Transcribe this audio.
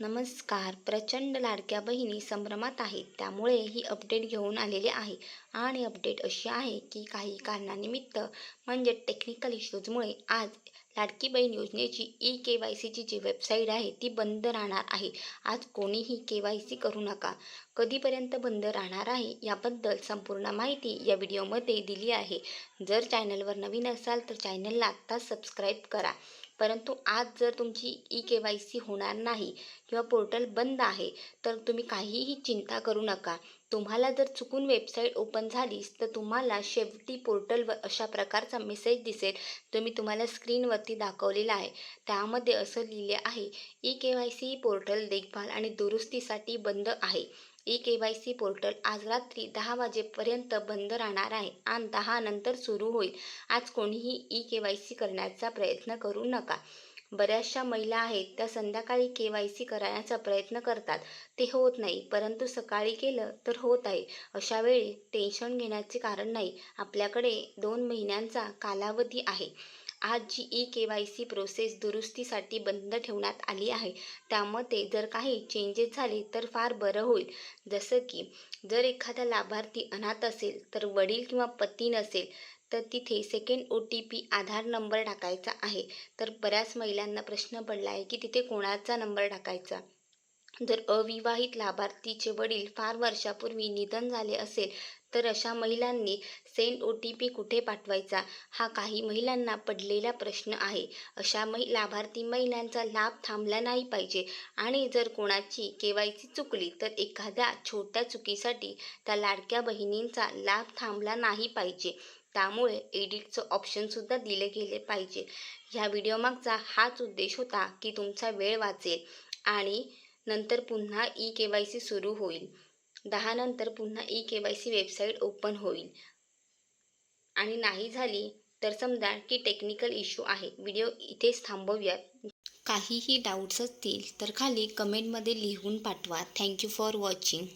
नमस्कार. प्रचंड लाडक्या बहिणी संभ्रमात आहेत. त्यामुळे ही अपडेट घेऊन आलेली आहे. आणि अपडेट अशी आहे की काही कारणानिमित्त म्हणजे टेक्निकल इश्यूजमुळे आज लाडकी बहीण योजनेची ई के वाय सीची जी वेबसाईट आहे ती बंद राहणार आहे. आज कोणीही के वाय सी करू नका. कधीपर्यंत बंद राहणार आहे याबद्दल संपूर्ण माहिती या व्हिडिओमध्ये दिली आहे. जर चॅनलवर नवीन असाल तर चॅनलला आत्ताच सबस्क्राईब करा. परंतु आज जर तुमची ई के वाय सी होणार नाही किंवा पोर्टल बंद आहे तर तुम्ही काहीही चिंता करू नका. तुम्हाला जर चुकून वेबसाईट ओपन झालीच तर तुम्हाला शेवटी पोर्टलवर अशा प्रकारचा मेसेज दिसेल. जो मी तुम्हाला स्क्रीनवरती दाखवलेला आहे. त्यामध्ये असं लिहिले आहे E K Y C portal देखभाल आणि दुरुस्तीसाठी बंद आहे. E K Y C portal आज रात्री दहा वाजेपर्यंत बंद राहणार आहे. आणि दहा नंतर सुरू होईल. आज कोणीही ई के वाय सी करण्याचा प्रयत्न करू नका. बऱ्याचशा महिला आहेत त्या संध्याकाळी के वाय सी करण्याचा प्रयत्न करतात. ते होत नाही परंतु सकाळी केलं तर होत आहे. अशा वेळी टेन्शन घेण्याचे कारण नाही. आपल्याकडे दोन महिन्यांचा कालावधी आहे. आज जी E K Y C process दुरुस्तीसाठी बंद ठेवण्यात आली आहे त्यामध्ये जर काही चेंजेस झाले तर फार बरं होईल. जसं की जर एखादा लाभार्थी अनाथ असेल तर वडील किंवा पती नसेल तर तिथे second O T P Aadhaar number टाकायचा आहे. तर बऱ्याच महिलांना प्रश्न पडला आहे की तिथे कोणाचा नंबर टाकायचा? जर अविवाहित लाभार्थीचे वडील फार वर्षापूर्वी निधन झाले असेल तर अशा महिलांनी सेंड ओ टी पी कुठे पाठवायचा? हा काही महिलांना पडलेला प्रश्न आहे. अशा मै लाभार्थी महिलांचा लाभ थांबला नाही पाहिजे आणि जर कोणाची के वाय सी चुकली तर एखाद्या छोट्या चुकीसाठी त्या लाडक्या बहिणींचा लाभ थांबला नाही पाहिजे. त्यामुळे एडिटचं ऑप्शनसुद्धा दिले गेले पाहिजे. ह्या व्हिडिओमागचा हाच उद्देश होता की तुमचा वेळ वाचेल आणि नंतर पुन्हा ई के वाय सी सुरू होईल. दहा नंतर पुन्हा E K Y C website open होईल. आणि नाही झाली तर समजा की टेक्निकल इश्यू आहे. व्हिडिओ इथेच थांबवूयात. काहीही डाऊट्स असतील तर खाली कमेंटमध्ये लिहून पाठवा. Thank you for watching.